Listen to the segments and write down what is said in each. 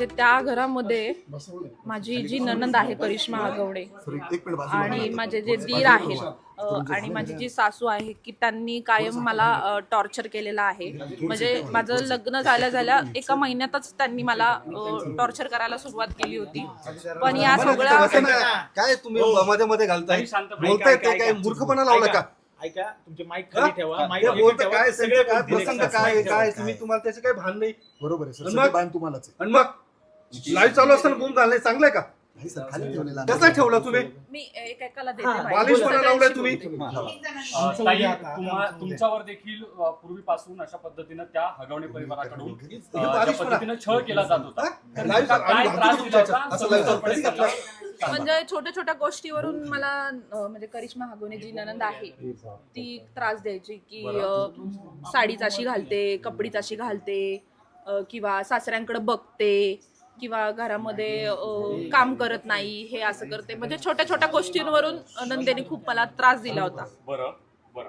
म्हणजे त्या घरामध्ये माझी जी ननंद आहे करिश्मा आगवडे. आणि माझे जे दीर आहेत आणि माझी जी सासू आहे की त्यांनी कायम मला टॉर्चर केलेलं आहे. म्हणजे माझं लग्न झाल्या झाल्या एका महिन्यातच त्यांनी मला टॉर्चर करायला सुरुवात केली होती. पण या सगळ्या. काय तुम्ही मध्ये मध्ये घालताय. बोलताय ते काय. मूर्खपणा लावला का? ऐका तुमचे माईक हा? खाली ठेवा. माईक. काय काय. काय काय ठेवा. तुम्ही तुम्हाला त्याचं काही भान नाही? बरोबर आहे तुम्हालाच आहे. आणि मग? लाईव्ह चालू असताना बोम घालणे चांगलं आहे का नाही सर खाली ठेवलेला कसा ठेवला तुम्ही मी एक एकाला देते हा. बालिशपणा सगळ्यांशी लावलाय तुम्ही बोलते. अ, ताई, तुम्हा- तुमच्यावर देखील अ, पूर्वीपासून अशा पद्धतीनं त्या हगवणे परिवाराकडून अ, ज्या बालिशपणा. पद्धतीनं छळ केला जात होता? तर लाईव्ह तुमचा चालू- काय आम्ही त्रास भांडतो दिला होता? तुमच्यावर. असं लाईव्ह चालू- सविस्तरपणे कधी घेतला? सांगा. म्हणजे छोट्या छोट्या गोष्टीवरून मला अ, म्हणजे करिश्मा हागोने जी ननंद आहे ती त्रास द्यायची की अ, साडीच अशी घालते कपडीच अशी घालते अ, किंवा सासऱ्यांकडे बघते किंवा घरामध्ये काम करत नाही हे असं करते. म्हणजे छोट्या छोट्या गोष्टींवरून नंदेने खूप मला त्रास दिला होता. बरं बरं.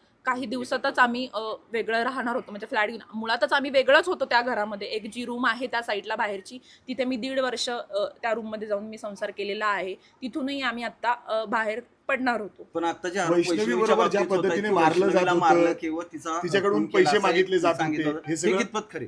काही दिवसातच आम्ही वेगळं राहणार होतो. म्हणजे फ्लॅट घेऊन मुळातच आम्ही वेगळंच होतो त्या घरामध्ये. एक जी रूम आहे त्या साईडला बाहेरची तिथे मी दीड वर्ष त्या रूममध्ये जाऊन मी संसार केलेला आहे. तिथूनही आम्ही आत्ता बाहेर पडणार होतो. पण आता ज्या पद्धतीने की मारलं मारलं किंवा तिचा तिच्याकडून पैसे मागितले जात. हे हे कितपत खरे.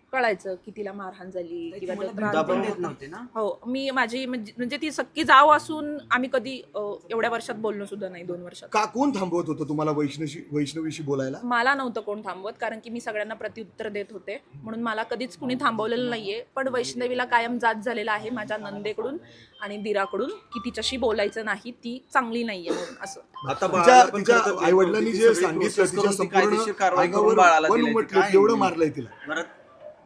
कळायचं की तिला मारहाण झाली किंवा तो त्रास दबाव दिला. देत नव्हते ना? हो मी माझी म्हणजे म्हणजे ती सक्की जाव असून आम्ही कधी अ, एवढ्या वर्षात बोललो सुद्धा नाही दोन वर्षात. का कोण थांबवत होतं तुम्हाला वैष्णवी वैष्णवीशी बोलायला? मला नव्हतं कोण थांबवत कारण की मी सगळ्यांना प्रत्युत्तर देत होते. म्हणून मला कधीच कुणी थांबवलेलं नाहीये. पण वैष्णवीला कायम जात झालेला आहे माझ्या नंदेकडून आणि दिराकडून की तिच्याशी बोलायचं नाही ती चांगली नाहीये म्हणून असं. आता तिच्या बाळाला पण तिच्या खरं तर आई वडिलांनी जे सगळी सांगितलं process तिच्या करून ती कायदेशीर संपूर्ण कारवाई करून अंगावर बाळाला वन दिली. उमटले काय एवढं? मारलंय तिला.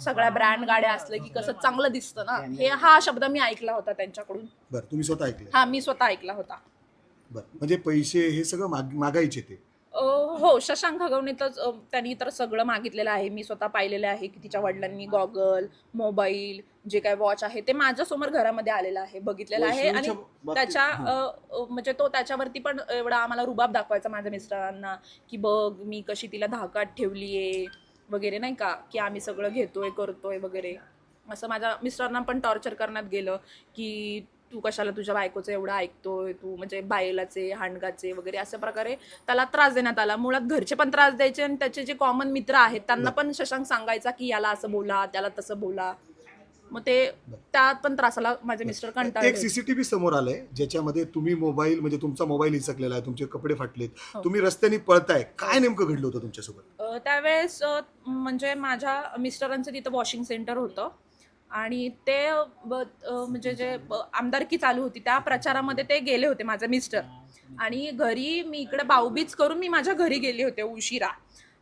सगळ्या ब्रँड गाड्या असलं की कसं चांगलं दिसतं ना. हे हा शब्द मी ऐकला होता त्यांच्याकडून. बरं तुम्ही स्वतः ऐकले? हा मी स्वतः ऐकला होता. बरं म्हणजे पैसे हे सगळं माग मागायचे ते? अं, हो शशांक हगवणीतच अं, त्यांनी तर सगळं मागितलेलं आहे. मी स्वतः पाहिलेलं आहे की तिच्या वडिलांनी गॉगल मोबाईल जे काय वॉच आहे ते माझ्यासमोर घरामध्ये आलेलं आहे बघितलेलं आहे. आणि वैष्णवीच्या बाबतीत- त्याच्या हा. अं, म्हणजे तो त्याच्यावरती पण एवढा आम्हाला रुबाब दाखवायचा माझ्या मिस्टरांना की बघ मी कशी तिला धाकात ठेवलीये. वगैरे नाही का की आम्ही सगळं घेतोय करतोय वगैरे. असं माझ्या मिस्टरांना पण टॉर्चर करण्यात गेलं की तू कशाला तुझ्या बायकोचं एवढं ऐकतोय तू म्हणजे बायलाचे हांडगाचे वगैरे अशा प्रकारे त्याला त्रास देण्यात आला. मुळात घरचे पण त्रास द्यायचे आणि त्याचे जे कॉमन मित्र आहेत त्यांना पण शशांक सांगायचा की याला असं बोला त्याला तसं बोला. मग ते त्यात पण त्रासाला माझे मिस्टर कंटाळले. एक सीसीटीव्ही समोर आलंय ज्याच्यामध्ये तुम्ही मोबाईल म्हणजे तुमचा मोबाईल हिसकलेला आहे तुमचे कपडे फाटलेत हो. तुम्ही रस्त्याने पळताय काय नेमकं घडलं होतं तुमच्यासोबत? त्यावेळेस म्हणजे माझ्या मिस्टरांचं तिथं वॉशिंग सेंटर होतं. आणि ते म्हणजे जे आमदारकी चालू होती त्या प्रचारामध्ये ते गेले होते माझे मिस्टर आणि घरी मी इकडे बाऊबीज करून मी माझ्या घरी गेले होते उशिरा.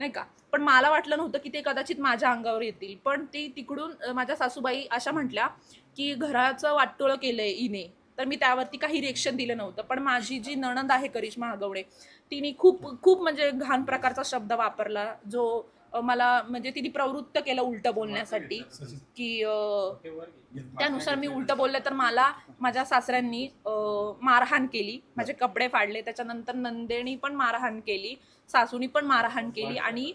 नाही का? पण मला वाटलं नव्हतं की ते कदाचित माझ्या अंगावर येतील. पण ती तिकडून माझ्या सासूबाई अशा म्हटल्या की घराचं वाटोळं केलंय इने तर मी त्यावरती काही रिएक्शन दिलं नव्हतं. पण माझी जी नणंद आहे करिश्मा आगवडे तिने खूप खूप म्हणजे घाण प्रकारचा शब्द वापरला जो मला म्हणजे तिने प्रवृत्त केलं उलट बोलण्यासाठी की त्यानुसार मी उलट बोलले तर मला माझ्या सासऱ्यांनी मारहाण केली. माझे कपडे फाडले. त्याच्यानंतर नंदेनी पण मारहाण केली. सासूनी पण मारहाण केली. आणि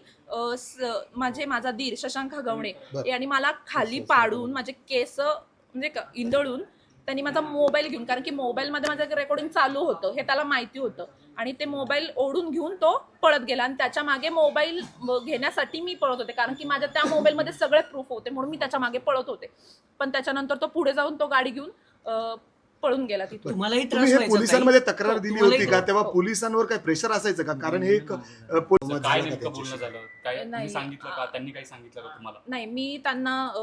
माझे माझा दीर शशांक हगवणे बरं. यांनी मला खाली पाडून माझे केस म्हणजे इंदळून त्यांनी माझा मोबाईल घेऊन कारण की मोबाईलमध्ये माझं रेकॉर्डिंग चालू होतं हे त्याला माहिती होतं. आणि ते मोबाईल ओढून घेऊन तो पळत गेला. आणि त्याच्यामागे मोबाईल घेण्यासाठी मी पळत होते कारण की माझ्या त्या मोबाईलमध्ये सगळे प्रूफ होते म्हणून मी त्याच्यामागे पळत होते. पण त्याच्यानंतर तो पुढे जाऊन तो गाडी घेऊन पळून गेला तिथून. तुम्हालाही तुम्ही त्रास हे व्हायचा पोलिसांमध्ये? तक्रार हो, दिली तुम्हालाही होती का? त्रास- तेव्हा हो. पोलिसांवर काय प्रेशर असायचं का? कारण हे एक अ, पोल- काय झालं का नेमकं बोलणं त्याच्याशी? झालं? काय तुम्ही नाही. सांगितलं का? त्यांनी काही सांगितलं का तुम्हाला? नाही मी त्यांना अ,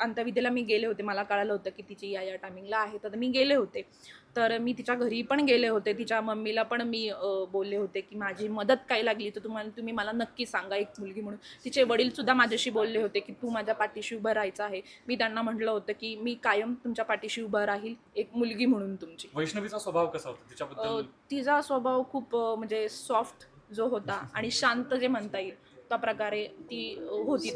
अंत्यविधीला मी गेले होते. मला कळालं होतं की तिची या या टायमिंगला आहे. तर मी गेले होते. तर मी तिच्या घरी पण गेले होते. तिच्या मम्मीला पण मी बोलले होते की माझी मदत काय लागली तर तुम्हाला तुम्ही मला नक्की सांगा एक मुलगी म्हणून. तिचे वडील सुद्धा माझ्याशी बोलले होते की तू माझ्या पाठीशी उभं राहायचं आहे. मी त्यांना म्हटलं होतं की मी कायम तुमच्या पाठीशी उभं राहील. एक मुलगी म्हणून तुमची. वैष्णवीचा स्वभाव कसा होता? तिच्याबद्दल तिचा स्वभाव खूप म्हणजे सॉफ्ट जो होता आणि शांत जे म्हणता येईल त्या प्रकारे ती होती